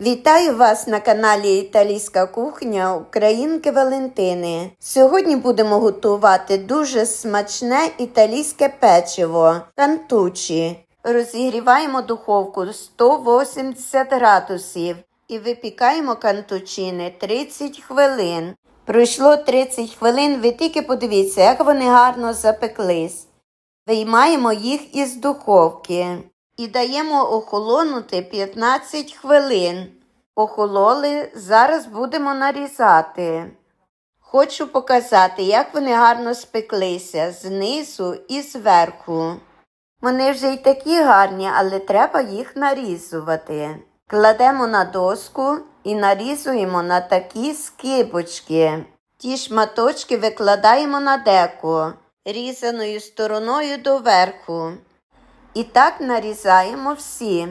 Вітаю вас на каналі Італійська кухня Українки Валентини. Сьогодні будемо готувати дуже смачне італійське печиво кантучі. Розігріваємо духовку 180 градусів і випікаємо кантучини 30 хвилин. Пройшло 30 хвилин, ви тільки подивіться, як вони гарно запеклись. Виймаємо їх із духовки і даємо охолонути 15 хвилин. Охололи, зараз будемо нарізати. Хочу показати, як вони гарно спеклися знизу і зверху. Вони вже й такі гарні, але треба їх нарізувати. Кладемо на доску і нарізуємо на такі скибочки. Ті шматочки викладаємо на деку, різаною стороною доверху. І так нарізаємо всі.